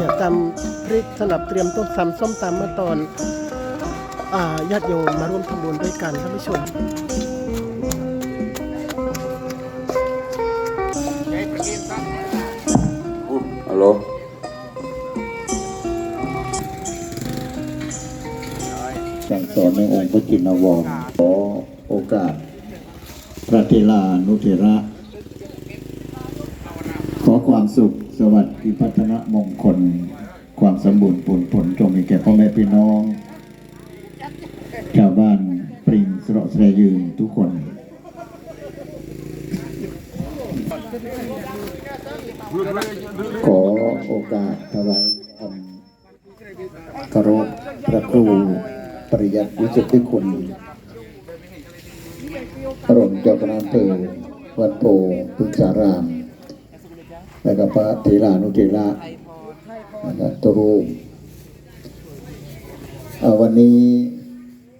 เนี่ยตำพริกสำหรับเตรียมต้มตำส้มตำเมื่อตอนอ่าญาติโยมมาร่วมทำบุญด้วยกันท่านผู้ชมฮัลโหลสั่งสอนในองค์พระจินวรขอโอกาส พระเทลานุเทระ ขอความสุข สวัสดิพัฒนมงคล ความสมบูรณ์ผลผลจงมีแก่พ่อแม่พี่น้อง ชาวบ้านปริงสระแสยืนทุกคนขอโอกาสถวายคำเคารพพระครูปริยัติวิจิตรคุณพระองค์เจ้าคณะอำเภอวัดโพพุทธาราม และก็พระเถรานุเถระและก็ตรูวันนี้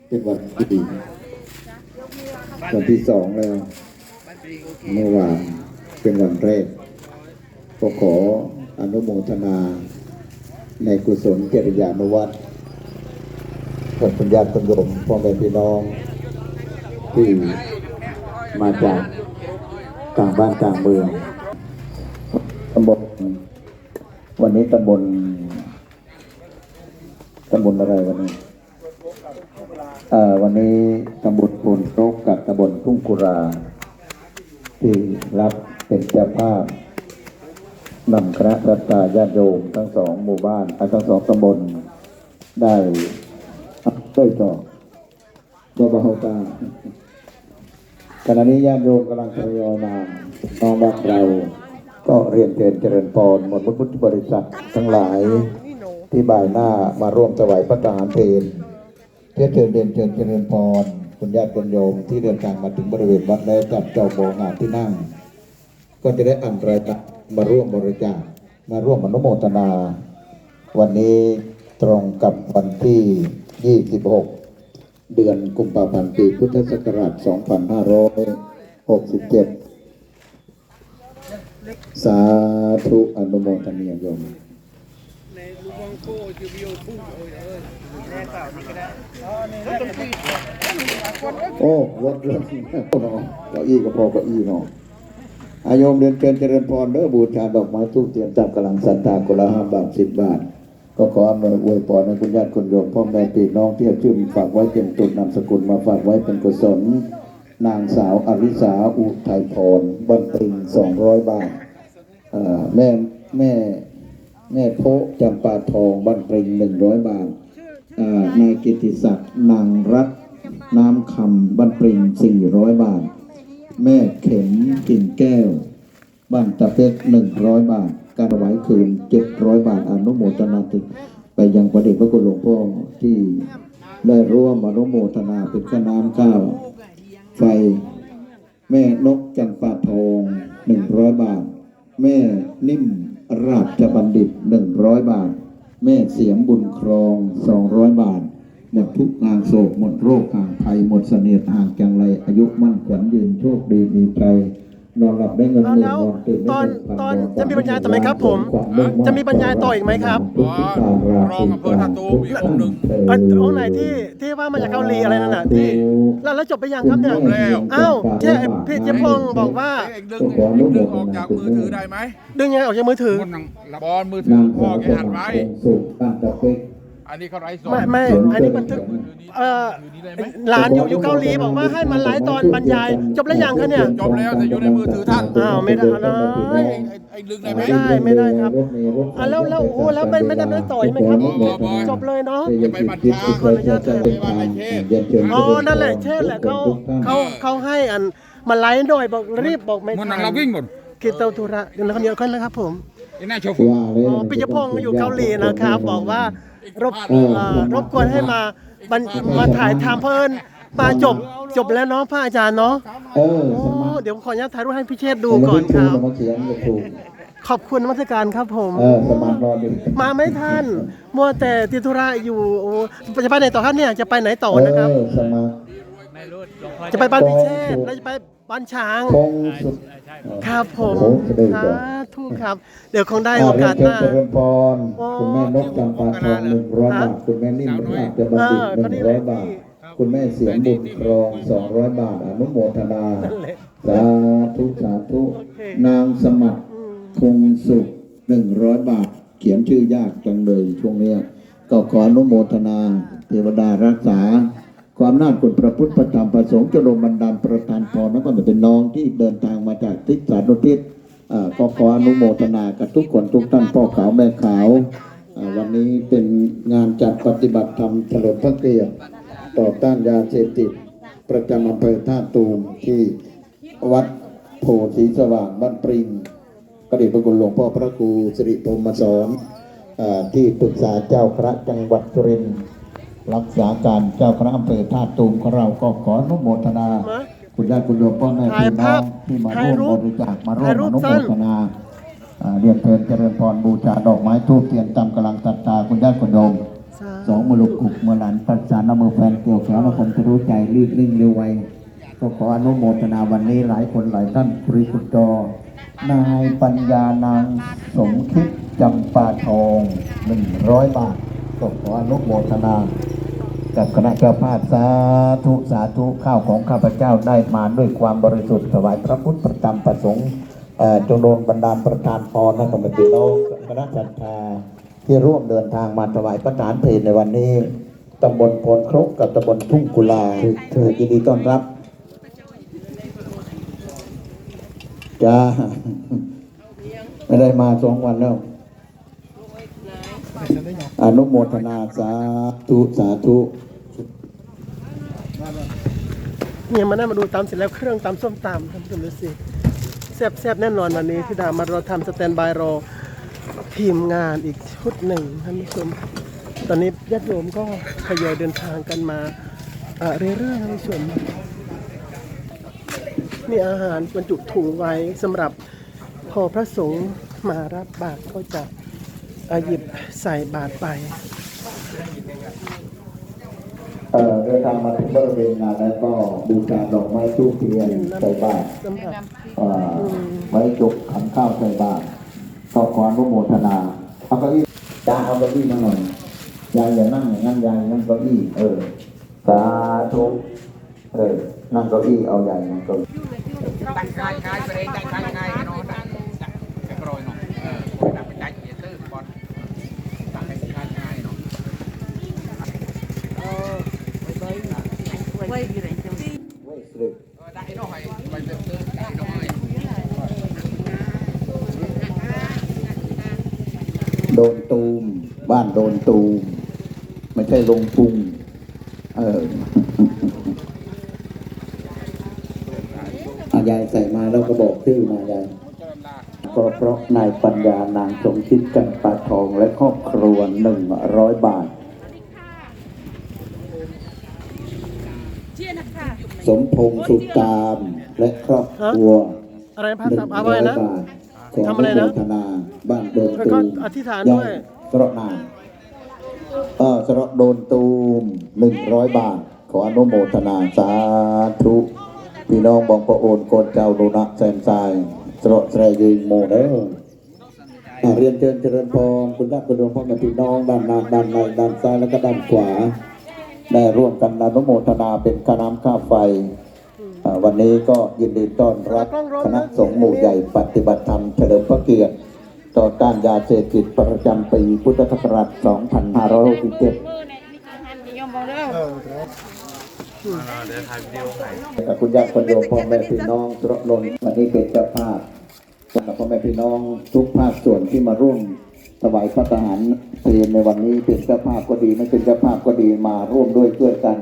เป็นวันที่ดีวันที่สองแล้ว เมื่อวานเป็นวันแรกก็ขออนุโมทนาในกุศลเจริยานุวัตรขอบคุณญาติคุณโยมพ่อแม่พี่น้องที่มาจากต่างบ้านต่างเมืองำบลวันนี้ตำบลตำบลอะไรวันนี้เอ่อวันนี้ตำบลปูนโรกกับตำบลทุ่งกุรา ที่รับเป็นเจ้าภาพนำคณะรัตาญาติโยมทั้งสองหมู่บ้านอะทั้งสองตำบลได้ช่วยต่อตัวเบาตาขณะนี้ญาติโยมกำลังทยอยมาน้องบ้านเรา ก็เรียนเชิญเจริญพรหมดพุทธบริษัททั้งหลายที่บ่ายหน้ามาร่วมถวายพระทหารเพลเพื่อเชิญเรียนเชิญเจริญพรคุณญาติคุณโยมที่เดินทางมาถึงบริเวณวัดแล้วจับเจองโบงานที่นั่ง ก็จะได้อันรายการมาร่วมบริจาคมาร่วมอนุโมทนา วันนี้ตรงกับวันที่ 26 เดือนกุมภาพันธ์ปีพุทธศักราช 2567 สาธุอนุโมทนียมโอ้รถรถเนาะเก้าอี้ก็พอเก้าอี้เนาะอาโยมเรียนเชิญเจริญพรเด้อบูชาดอกไม้ทูบเทียนจับกำลังศรัทธาคนละห้าบาทสิบบาท ก็ขออำนวยอวยพรให้คุณญาติคุณโยมพ่อแม่พี่น้องที่ชื่อฝากไว้เป็นตุนนามสกุลมาฝากไว้เป็นกุศล นางสาวอริสาอุทัยพรบันติงสองร้อยบาทแม่แม่แม่โพจำปาทองบันปริงหนึ่งร้อยบาทนายกิติศักดิ์นางรัตน้ำคำบันปริงสี่ร้อยบาท แม่เข็มกิ่งแก้วบ้านตะเป็กหนึ่งร้อยบาท การถวายคืนเจ็ดร้อยบาทอนุโมทนาติไปยังประเดชพระคุณหลวงพ่อที่ได้ร่วมอนุโมทนาเป็นข้าน้ำข้าว ไฟ แม่นกจันปาทองหนึ่งร้อยบาท แม่นิ่มราชบัณฑิตหนึ่งร้อยบาท แม่เสียงบุญครองสองร้อยบาท หมดทุกงานโศกหมดโรคห่างภัยหมดเสนียดห่างจังไรอายุมั่นขวัญยืนโชคดีมีใจ นอนหลับได้เงินหมื่นแล้วนอนตื่นตอนได้เงินพัตอนนจะมีบรรยายต่อไหมครับผมความมุ่งมั่นจะมีบรรยายต่ออีกไหมครับทุกทิศทางรารองอำเภอท่าตูมอีกองค์หนึ่ง อันองค์ไหนที่ที่ว่ามาจากเกาหลีอะไรนั่นน่ะที่แล้วแล้วจบไปยังครับเนี่ยจบแล้ว อ้าวแค่พี่เจี๊ยบพงศ์บอกว่า เองดึงเองดึงออกจากมือถือได้ไหมดึงยังไงออกจากมือถือคนนังบอลมือถือพ่อแกหัดไว้ สุขบ้านตะเป็ก อันนี้เขาไร้สดไม่ไม่อันนี้บันทึกเอ่อหลานอยู่อยู่เกาหลีบอกว่าให้มันไลฟ์ตอนบรรยาย จบแล้วยังคะเนี่ยจบแล้วแต่อยู่ในมือถือท่านอ้าวไม่ได้นะไอ้ไอ้ไอ้ดึงได้ไหมไม่ได้ไม่ได้ครับอะแล้วแล้วโอ้แล้วไม่ไม่ได้ไม่ได้ต่อยไหมครับ จบเลยเนาะอย่าไปบัญชาขออนุญาตเถอะ ไม่ว่าไอ้เชษอ๋อนั่นแหละเช่นแหละเขาเขาเขาให้อันมาไลฟ์หน่อยบอกรีบบอกไม่มันทันังเราวิ่งหมดคิดเตาธุระเดี๋ยวนะครับเดี๋ยวกันนะครับผม ไอ้หน้าโชฟว่าเลยอ๋อปิยพงศ์อยู่เกาหลีนะครับ บอกว่า รบเอ่อรบกวนให้มาบันมาถ่ายทำเพลินมาจบจบแล้วเนาะพระอาจารย์เนาะเออโอ้สมัครเดี๋ยวขออนุญาตถ่ายรูปให้พี่เชษฐ์ดูก่อนครับมาเขียนกับครูขอบคุณนมัสการครับผม เออสมัครรอดูมาไม่ทันมัวแต่ติดธุระอยู่โอ้จะไปไหนต่อครับเนี่ยจะไปไหนต่อนะครับ เออสมัครใน จะไปบ้านพิเชษแล้วจะไปบ้านช้าง คงสุดครับผมโอ้โหจะได้สาเหรอธุครับ เดี๋ยวคงได้อ่าโอกาสเรียนหเชิญน้า เจริญพรโอ้คุณแม่นกจำปาทองหนึ่งร้อยบาท คุณแม่นิ่มราชบัณฑิตเออหก็นึ่นี่งแหร้อละยบาท คุณแม่เสียงบุญครองสองร้อยบาท อนุโมทนา สาธุสาธุ นางสมัครอืมคงสุขหนึ่งร้อยบาท เขียนชื่อยากจังเลยช่วงเนี้ยก็ขออนุโมทนา เทวดารักษา ความน่าจคุณพระพุทธพระธรรมพระสงฆ์จะลงบันดาลประทานพรนั้นก็เป็นน้องที่เดินทางมาจากทิศสานุทิศอ่าก็ขออนุโมทนากับทุกคนทุกท่านพ่อขาวแม่ขาว วันนี้เป็นงานจัดปฏิบัติธรรมเฉลิมพระเกียรติต่อต้านยาเสพติด ประจำอำเภอท่าตูมที่วัดโพธิสว่างบ้านปริงพระดชพระคุณหลวงพ่อพระครูสิริพรมสอนอที่ปรึกษาเจ้าคณะจังหวัดสุรินทร์ รักษาการเจ้าคณะอำเภอท่าตูมของเราก็ขออนุโมทนามาคุณญาติคุณโยมพ่อแม่ถ่ายพี่น้ภาอพงที่มาถ่ายรูร่วปมบริจาคมาร่วถ่ามยรูอปนุโมสั้นทนาอ่าเรียนเชิญเจริญพรบูชาดอกไม้ทูบเทียนตามกำลังศรัทธาคุณญาติคุณโยมสาสองมือลูกกุกมือหลานประสานเอามือแฟนเกี่ยวแขนแล้วผมจะรู้ใจรีบนิ่งเร็วไวก็ขออนุโมทนาวันนี้หลายคนหลายท่านบริสุทธิ์จอนายปัญญานางสมคิดจำปาทองหนึ่งร้อยบาท ก็ขออนุโมทนากับคณะเจ้าภาพสาธุสาธุข้าวของข้าพเจ้าได้มาด้วยความบริสุทธิ์ถวายพระพุทธประจำประสงค์จงโดนบันดาลประทานพรนะกรรมติโลกคณะจันทาที่ร่วมเดินทางมาถวายพระทานเพลในวันนี้ตำบลโพนครกกับตำบลทุ่งกุลาเธอยินดีต้อนรับจ้าไม่ได้มาสองวันแล้ว อนุโมทนาสาธุสาธุเนี่ยมานั่งมาดูตามเสร็จแล้วเครื่องตามส้มตานผู้ชมดูสิแซ่บแซ่บแน่นอนวันนี้ที่ดามารอทำสแตนบายรอทีมงานอีกชุดหนึ่งท่านผู้ชมตอนนี้ญาติโยมก็ทยอยเดินทางกันมาเอ่อเรื่อยๆท่านผู้ชมมีอาหารบรรจุถุงไว้สำหรับพอพระสงฆ์มารับบาตรก็จะ เอ่อหยิบใส่บาตรไป เอ่อเดินทางมาถึงบริเวณงานแล้วก็บูชาดอกไม้ทูบเทียนใส่บาตรสำหรับเอ่อไว้จุกขันข้าวใส่บาตรก็ขออนุโมทนาเอาเก้าอี้จาเอาเก้าอี้มาหน่อยยายอย่านั่งอย่างนั้นยายนั่งเก้าอี้เออสาธุเออนั่งเก้าอี้เอาใหญ่นั่งเก้าอี้ ตักกายกายไปเองตักกายกายเนาะตักตักกระโปรงเนาะเออตักไปใจเย็นตื้อบอลตักให้กายกายเนาะ เว้ยเสร็จ เออได้เนาะให้ไปเติมเติมได้เนาะให้ โดนตูม บ้านโดนตูม ไม่ใช่ลงปุง เอออายายใส่มาแล้วก็บอกชื่อมายายก็เพราะนายปัญญานางสมคิดจันปาทองและครอบครัวหนึ่งร้อยบาท สมพงษ์สุตามและครอบครัวหนึ่งร้อยบาท ทำอะไรนะนุโมทนาบ้านโดนแล้วตูก็มอธิษฐานด้วยสระนางเออสระโดนตูมหนึ่งร้อยบาท ขออนุโมทนาสาธุพี่น้องบองประโอนโกนเจ้าโดนะแซนทรายสระแสรยืนโมเดออะเรียนเชิญเจริญพรคุณพระคุณหลวงพ่อแม่พี่น้องด้านหน้าด้านในด้านซ้ายแล้วก็ด้านขวา ได้ร่วมกันอนุโมทนาเป็นค่าน้ำค่าไฟอ่า วันนี้ก็ยินดีต้อนรับคณะสงฆ์หมู่ใหญ่ปฏิบัติธรรมเฉลิมพระเกียรติ ต่อต้านยาเสพติดประจำปีพุทธศักราช 2567กับคุณญาติคนโยมพ่อแม่พี่น้องตรนนวันนี้เป็นเจ้าภาพกับพ่อแม่พี่น้องทุกภาคส่วนที่มาร่วมถวายพระทหารเพลในวันนี้เป็นเจ้าภาพก็ดีไม่เป็นเจ้าภาพก็ดีมาร่วมด้วยช่วยกัน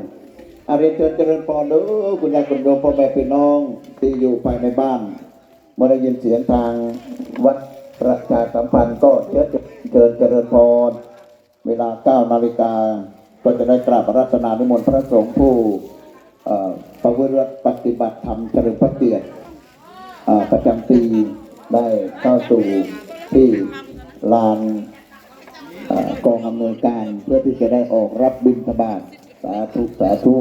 อาเรียนเชิญเจริญพรเด้อคุณญาติคนโยมพ่อแม่พี่น้องที่อยู่ภายในบ้านเมื่อได้ยินเสียงทางวัดประชาสัมพันธ์ก็เชิญเชิญเจริญพรเวลา9นาฬิกาก็จะได้กราบอารัตนานิมนต์พระสงฆ์ผู้ประพฤติปฏิบัติธรรมเจริญพระเกียรติประจำปีได้เข้าสู่ที่ลานกองอำนวยการเพื่อที่จะได้ออกรับบิณฑบาตสาธุสาธุ